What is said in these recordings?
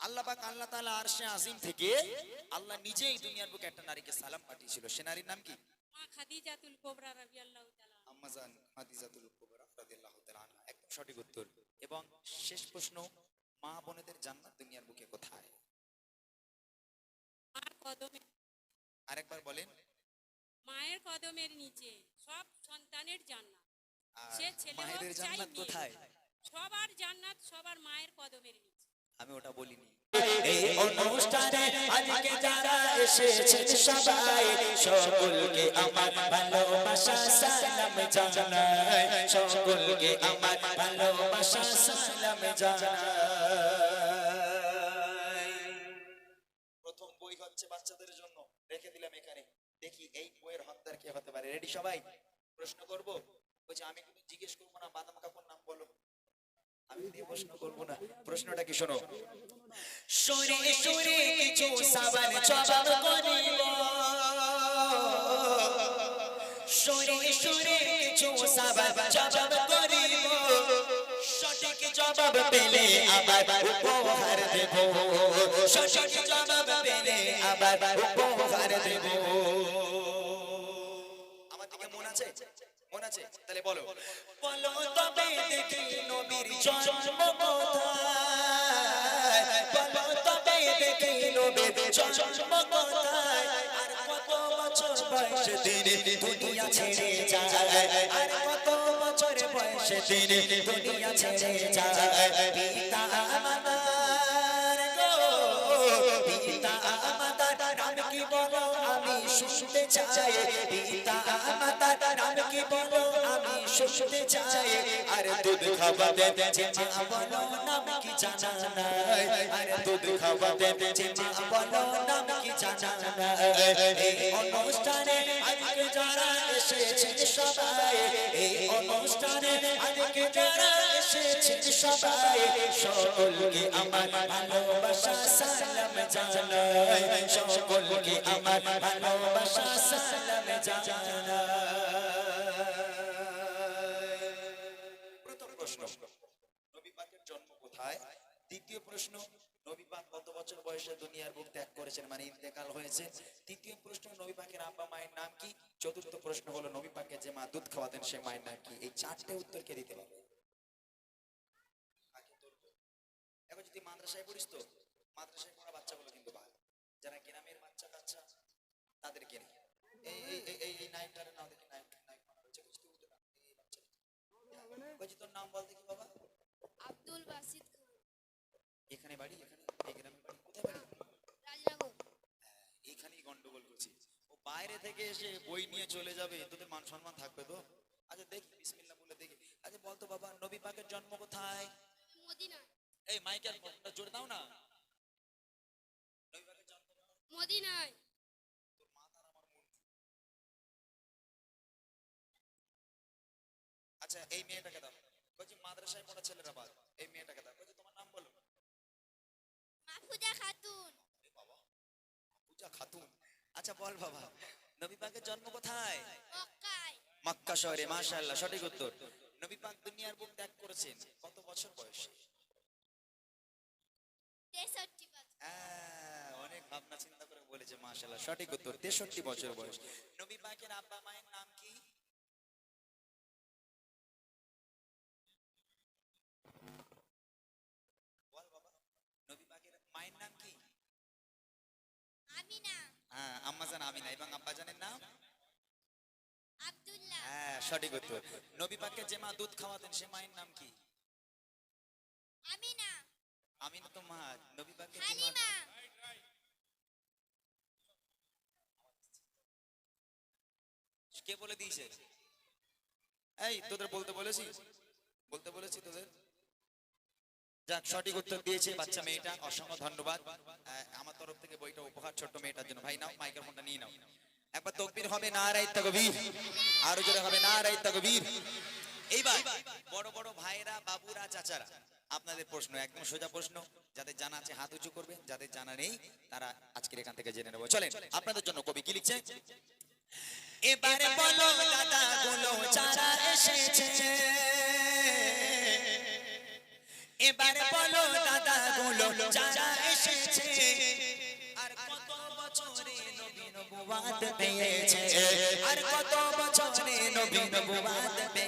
আল্লাহ পাক আল্লাহ তাআলা আরশে আজিম থেকে আল্লাহ নিজেই দুনিয়ার বুকে একটা নারীকে সালাম পাঠিয়েছিল। সে নারীর নাম কি? খাদিজাতুল কোবরা রাদিয়াল্লাহু তাআলা আম্মাজান খাদিজাতুল কুবরা রাদিয়াল্লাহু তাআলা একদম সঠিক উত্তর। এবং শেষ প্রশ্ন মা বোনেদের জান্নাত দুনিয়ার বুকে কোথায়? মার কদমে। আরেকবার বলেন। মায়ের কদমের নিচে সব সন্তানের জান্নাত। সে ছেলে হোক চাই মেয়ে সবার জান্নাত সবার মায়ের কদমের নিচে। আমি ওটা বলিনি। এই অনুষ্ঠানে আজকে যারা সবাই, সকলকে আমার ভালোবাসা, সালাম জানাই। সকলকে আমার ভালোবাসা, সালাম জানাই। প্রথম বই হচ্ছে বাচ্চাদের জন্য। রেখে দিলাম এখানে। দেখি এই বইয়ের হকদার কে হতে পারে। রেডি সবাই? প্রশ্ন করব? বলছে, আমি কিন্তু জিজ্ঞেস করব না, বাদাম কাপড় নাম বলো। আমি দিয়ে প্রশ্ন করব না। প্রশ্নটা কি শোনো? সুরে সুরে কিছু সাবান জবাব করিব। সুরে সুরে কিছু সাবান জবাব করিব। সঠিক জবাব পেলে আবার উপহার দেব। সঠিক জবাব পেলে আবার উপহার দেব। আমার দিকে মন আছে? মন আছে? তাহলে বলো। বলো জন্ম কোথায় বলো তবে দেখি নবীর জন্ম কোথায় আর কত বছর বয়সে তিনি দুনিয়া ছেড়ে যায়। আর কত বছর বয়সে তিনি দুনিয়া ছেড়ে যায়। পিতা আমাদের শুনতে চাই পিতা আমাদের নাম কি বলো? আমি শুনতে চাই। আরে দুধ খাওয়া দে যে মা বলো, নাম কি জানা নাই? আর দুধ খাওয়াতে যে মা বলো, নাম কি জানা নাই? এই অনুষ্ঠানে আজকে যারা এসেছে সবাই সবাই সকলকে আমার ভালোবাসা সালাম জানাই। সকলকে আমার ভালোবাসা সালাম জানাই। প্রথম প্রশ্ন নবী পাকের জন্ম কোথায়? দ্বিতীয় প্রশ্ন নবী পাক কত বছর বয়সে দুনিয়ার বুক ত্যাগ করেছেন মানে ইন্তেকাল হয়েছে? তৃতীয় প্রশ্ন নবী পাকের আব্বা মায়ের নাম কি? চতুর্থ প্রশ্ন হলো নবী পাকে যে মা দুধ খাওয়াতেন সে মায়ের নাম কি? এই চারটে উত্তর কে দিতে পারবে আগে তোর বল। যদি মাদ্রাসায় পড়িস তো মাদ্রাসায় পড়া বাচ্চাগুলো কিন্তু ভালো। যারা গ্রামের বাচ্চা কাচ্চা তাদেরকে নেই এই এই এই এই দেখি মানা হচ্ছে কিছু উঠে না এই বাচ্চা বলছি তোর নাম বল দেখি বাবা। আব্দুল বাসিদ এখানে বাড়ি? এখানে? এই গ্রামের বাড়ি? কোথায় বাড়ি? রাজনগর এইখানেই গন্ডগোল করছি। ও বাইরে থেকে এসে বই নিয়ে চলে যাবে তোদের মান সম্মান থাকবে তো। আচ্ছা দেখি বিসমিল্লাহ বলে দেখি। আচ্ছা বলতো বাবা নবী পাকের জন্ম কোথায়? মদিনায়। এই ফোনটা জোরে দাও না? মদিনায়। আচ্ছা এই মেয়েটাকে দাও। বলছি মাদ্রাসায় পড়া ছেলেরা বাদ। এই মেয়েটাকে দাও। বলছি তোমার নাম বলো। মাহফুজা খাতুন। বাবা খাতুন। আচ্ছা বল বাবা নবী পাকের জন্ম কোথায়? মক্কায়। মক্কা শহরে মাশাআল্লাহ সঠিক উত্তর। নবী পাক দুনিয়ার বুক ত্যাগ করেছেন। কত বছর বয়সে? আহ, অনেক ভাবনা চিন্তা করে বলেছে মাশাআল্লাহ সঠিক উত্তর 63 বছর বয়স। নবী পাকের আব্বা মায়ের নাম কি? নবী পাকের মায়ের নাম কি? আমিনা। হ্যাঁ আম্মা আমিনা এবং আব্বা নাম? আব্দুল্লাহ। হ্যাঁ সঠিক উত্তর। নবী পাককে যে মা দুধ খাওয়াতেন সে মায়ের নাম কি? আমিনা। আমিনা তো মা নবী পাককে হালিমা। কে বলে দিয়েছে? এই তোদের বলতে বলেছি। বলতে বলেছি তোদের। যাক সঠিক উত্তর দিয়েছে বাচ্চা মেয়েটা। অসংখ্য ধন্যবাদ। আমার তরফ থেকে বইটা উপহার ছোট্ট মেয়েটার জন্য। ভাই নাও মাইক্রোফোনটা নিয়ে নাও। একবার তকবীর হবে না রাই তকবীর আরও জোরে হবে না রাই তকবীর এইবার বড় বড় ভাইরা বাবুরা চাচারা। আপনাদের প্রশ্ন, একদম সোজা প্রশ্ন। যাদের জানা আছে, হাত উঁচু করবে, যাদের জানা নেই, তারা আজকের এখান থেকে জেনে নেব। চলেন, আপনাদের জন্য কবি কি লিখছে? এবারে বলো এবারে বলো দাদা গুলো যারা এসেছে। আর কত বছরে নবীন নবুয়াত পেয়েছে। আর কত বছরে নবী নবুয়াত পেয়েছে।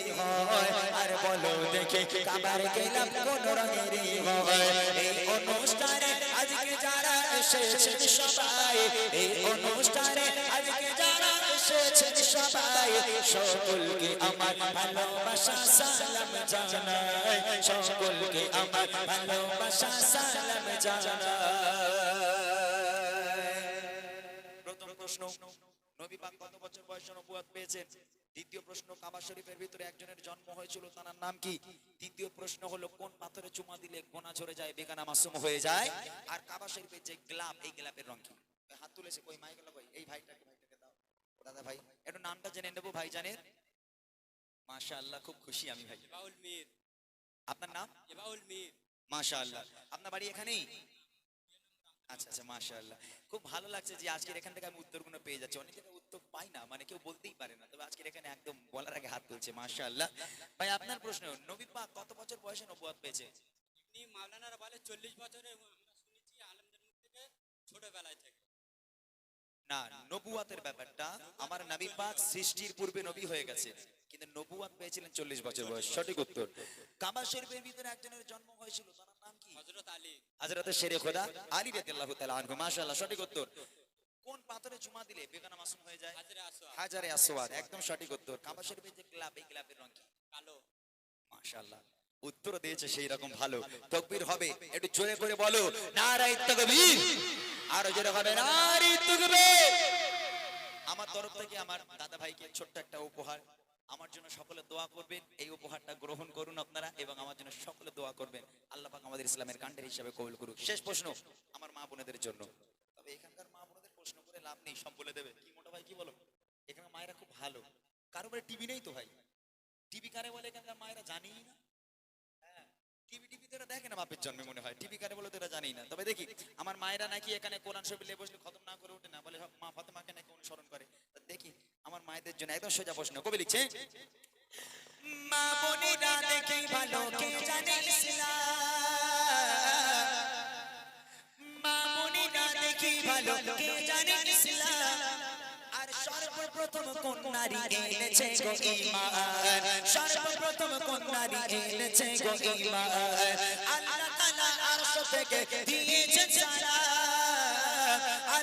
কাবার গেলাম কোন রঙের এই অনুষ্ঠানে আজকে যারা এসেছেন সবাই, এই অনুষ্ঠানে আজকে যারা এসেছেন সবাই, সকলকে আমার ভালোবাসা, সালাম জানাই। সকলকে আমার ভালোবাসা, সালাম জানাই। প্রথম প্রশ্ন, নবী পাক কত বছর বয়সে নবুয়ত পেয়েছেন? দ্বিতীয় প্রশ্ন কাবা শরীফের ভিতরে একজনের জন্ম হয়েছিল তার নাম কি? তৃতীয় প্রশ্ন হলো কোন পাথরে চুমা দিলে গোনা ঝরে যায় বেগানা মাসুম হয়ে যায়? আর কাবা শরীফের যে গ্লাব এই গ্লাবের রং কি? হাত তুলেছে কই? মাই গেল কই এই ভাইটাকে ভাইটাকে দাও। দাদা ভাই একটু নামটা জেনে নেব ভাই জানের? মাশাআল্লাহ খুব খুশি আমি ভাই। আপনার নাম? মাশাআল্লাহ। আপনার বাড়ি এখানেই? আচ্ছা আচ্ছা মাশাআল্লাহ। খুব ভালো লাগছে যে আজকের এখান থেকে আমি উত্তরগুলো পেয়ে যাচ্ছি। অনেক জায়গায় উত্তর পাই না মানে কেউ বলতেই পারে না। তবে আজকের এখানে একদম বলার আগে হাত তুলছে মাশাআল্লাহ। ভাই আপনার প্রশ্ন নবী পাক কত বছর বয়সে নবুয়ত পেয়েছে? এমনি মাওলানারা বলে চল্লিশ বছরে আমরা শুনেছি আলমদের মুখ থেকে ছোটবেলায় থেকে। না নবুয়াতের ব্যাপারটা আমার নবী পাক সৃষ্টির পূর্বে নবী হয়ে গেছে। কিন্তু নবুয়াত পেয়েছিলেন চল্লিশ বছর বয়স। সঠিক উত্তর। কাবা শরীফের ভিতরে একজনের জন্ম হয়েছিল তার নাম কি হজরত আলী। হযরত শেরে খোদা আলী রাদিয়াল্লাহু তাআলা আনহু মাশাআল্লাহ সঠিক উত্তর। কোন পাথরে চুমা দিলে বেগানা মাসুম হয়ে যায়? হাজারে আসওয়াদ একদম সঠিক উত্তর। কাবা শরীফের যে ক্লাব এই ক্লাবের রং কি? কালো। মাশাআল্লাহ উত্তর দিয়েছে সেই রকম ভালো। তাকবীর হবে একটু জোরে করে বলো তাকবীর। আর জোরে হবে তাকবীর। আমার তরফ থেকে আমার দাদা ভাইকে ছোট্ট একটা উপহার। আমার জন্য সকলে দোয়া করবেন এই উপহারটা গ্রহণ করুন আপনারা। আমার জন্য সকলে দোয়া করবেন। আল্লাহ পাক আমাদের ইসলামের কাণ্ডের হিসাবে কবুল করুক। শেষ প্রশ্ন, আমার মা বোনেদের জন্য। তবে এখানকার মা বোনেদের প্রশ্ন করে লাভ নেই, সব বলে দেবে। কি মোটা ভাই, কি বলো? এখানে মায়েরা খুব ভালো। কারও বাড়ি টিভি নেই তো ভাই? টিভি কারে বলে এখানকার মায়েরা? জানেই না। টিভি টিভি তো এরা দেখে না বাপের জন্মে মনে টিভি কারে বলে তো এরা না। তবে দেখি, আমার মায়েরা নাকি এখানে কোরআন শরীফ লে বসলে খতম না করে ওঠে না? বলে মা ফাতেমাকে নাকি অনুসরণ করে। দেখি, আমার মায়েদের জন্য একদম সোজা প্রশ্ন। কবি লিখছে মা বোনেরা দেখে ভালো, কে জানে ইসলাম? মা বোনেরা ভালো, কে জানে ইসলাম? আর সর্বপ্রথম কোন নারী এনেছে গো ঈমান? সর্বপ্রথম কোন নারী এনেছে গো ঈমান? আল্লাহ তাআলা আরশ থেকে দিয়েছে সালাম।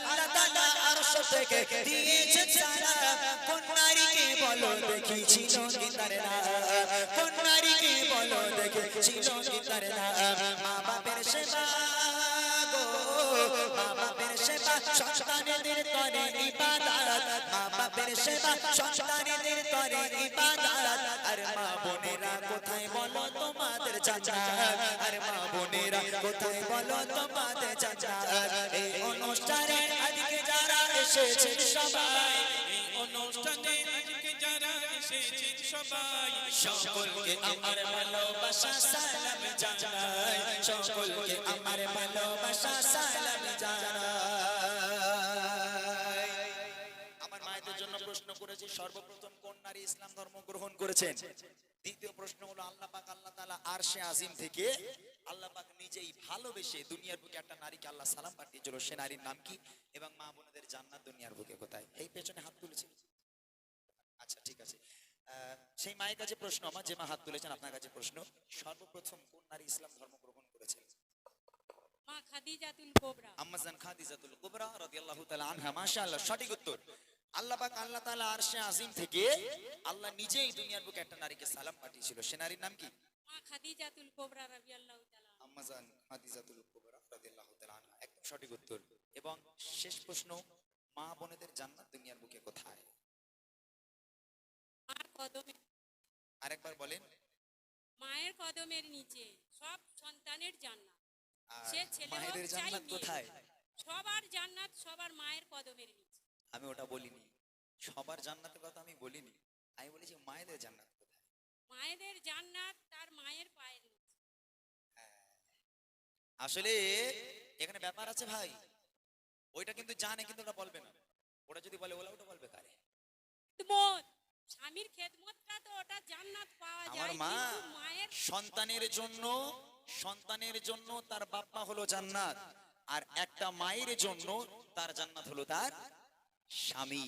আল্লাহ তাআলা আরশ থেকে দিয়েছে সালাম কোন নারীকে বলো দেখি ছিল কি তার নাম কোন নারীকে বলো দেখি ছিল কি তার নাম মা বাপের সেবা গো, মা বাপের সেবা সন্তানেদের করে ইবাদত। মা বাপের সেবা সন্তানেদের করে ইবাদত। আর চাচা আর মা বোনেরা, কোথায় বলো তোমাদের চাচা এই অনুষ্ঠানে আজকে যারা এসেছে সবাই, এই সকলকে আমার ভালোবাসা সকলকে আমার ভালোবাসা প্রশ্ন করেছি সর্বপ্রথম কোন নারী ইসলাম ধর্ম গ্রহণ করেছেন? দ্বিতীয় প্রশ্ন হলো আল্লাহ পাক আল্লাহ তাআলা আরশে আজিম থেকে আল্লাহ পাক নিজেই ভালোবেসে দুনিয়ার বুকে একটা নারীকে আল্লাহ সালাম পাঠিয়েছিল। সে নারীর নাম কি? এবং মা বোনেদের জান্নাত দুনিয়ার বুকে কোথায়? এই পেছনে হাত তুলেছে আচ্ছা ঠিক আছে। সেই মায়ের কাছে প্রশ্ন আমার যে মা হাত তুলেছেন আপনার কাছে প্রশ্ন সর্বপ্রথম কোন নারী ইসলাম ধর্ম গ্রহণ করেছেন? মা খাদিজাতুল কোবরা। আম্মাজান খাদিজাতুল কুবরা রাদিয়াল্লাহু তাআলা আনহা মাশাআল্লাহ সঠিক উত্তর। আল্লাহ পাক আল্লাহ তাআলা আরশে আজিম থেকে আল্লাহ নিজেই দুনিয়ার বুকে একটা নারীকে সালাম পাঠিয়েছিল। সে নারীর নাম কি? খাদিজাতুল কোবরা রাদিয়াল্লাহু তাআলা আম্মাজান খাদিজাতুল কুবরা রাদিয়াল্লাহু তাআলা একদম সঠিক উত্তর। এবং শেষ প্রশ্ন মা বোনেদের জান্নাত দুনিয়ার বুকে কোথায়? মার কদমে। আরেকবার বলেন। মায়ের কদমের নিচে সব সন্তানের জান্নাত। সে ছেলে হোক চাই মেয়ে। সবার জান্নাত সবার মায়ের কদমের নিচে। আমি ওটা বলিনি। সবার জান্নাতের কথা আমি বলিনি। আমি বলেছি মায়েদের জান্নাত কোথায়? মায়েদের জান্নাত তার মায়ের পায়ের আসলে এখানে ব্যাপার আছে ভাই। ওইটা কিন্তু জানে কিন্তু ওটা বলবে না। ওটা যদি বলে ওলা ওটা বলবে কারে? স্বামীর খেদমতটা তো ওটা জান্নাত পাওয়া আমার যায় মা মায়ের সন্তানের জন্য সন্তানের জন্য তার বাপ্পা হলো জান্নাত। আর একটা মায়ের জন্য তার জান্নাত হলো তার স্বামী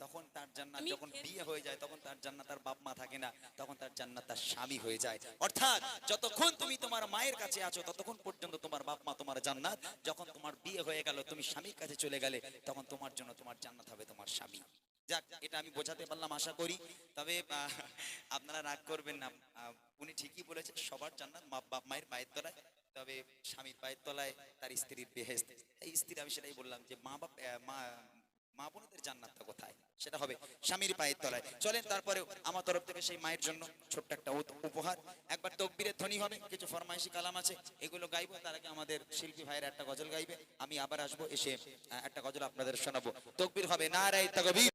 তখন তার জান্নাত যখন বিয়ে হয়ে যায় তখন তার জান্নাত তার বাপ মা থাকে না তখন তার জান্নাত তার স্বামী হয়ে যায়। অর্থাৎ যতক্ষণ তুমি তোমার মায়ের কাছে আছো ততক্ষণ পর্যন্ত তোমার বাপ মা তোমার জান্নাত যখন তোমার বিয়ে হয়ে গেল তুমি স্বামীর কাছে চলে গেলে তখন তোমার জন্য তোমার জান্নাত হবে তোমার স্বামী। যাক এটা আমি বোঝাতে পারলাম আশা করি। তবে আপনারা রাগ করবেন না। উনি ঠিকই বলেছেন সবার জান্নাত মা বাপ মায়ের পায়ের তলায় তবে স্বামীর পায়ের তলায় তার স্ত্রীর বেহেস্ত এই স্ত্রী আমি সেটাই বললাম যে মা বাপ মা মা বোনদের জান্নাতটা কোথায়? সেটা হবে স্বামীর পায়ের তলায়। চলেন তারপরে আমার তরফ থেকে সেই মায়ের জন্য ছোট্ট একটা উপহার। একবার তকবীরের ধ্বনি হবে, কিছু ফরমাইশি কালাম আছে, এগুলো গাইবো, তার আগে আমাদের শিল্পী ভাইয়ের একটা গজল গাইবে। আমি আবার আসব, এসে একটা গজল আপনাদের শোনাবো। তকবির হবে না রায় তকবীর।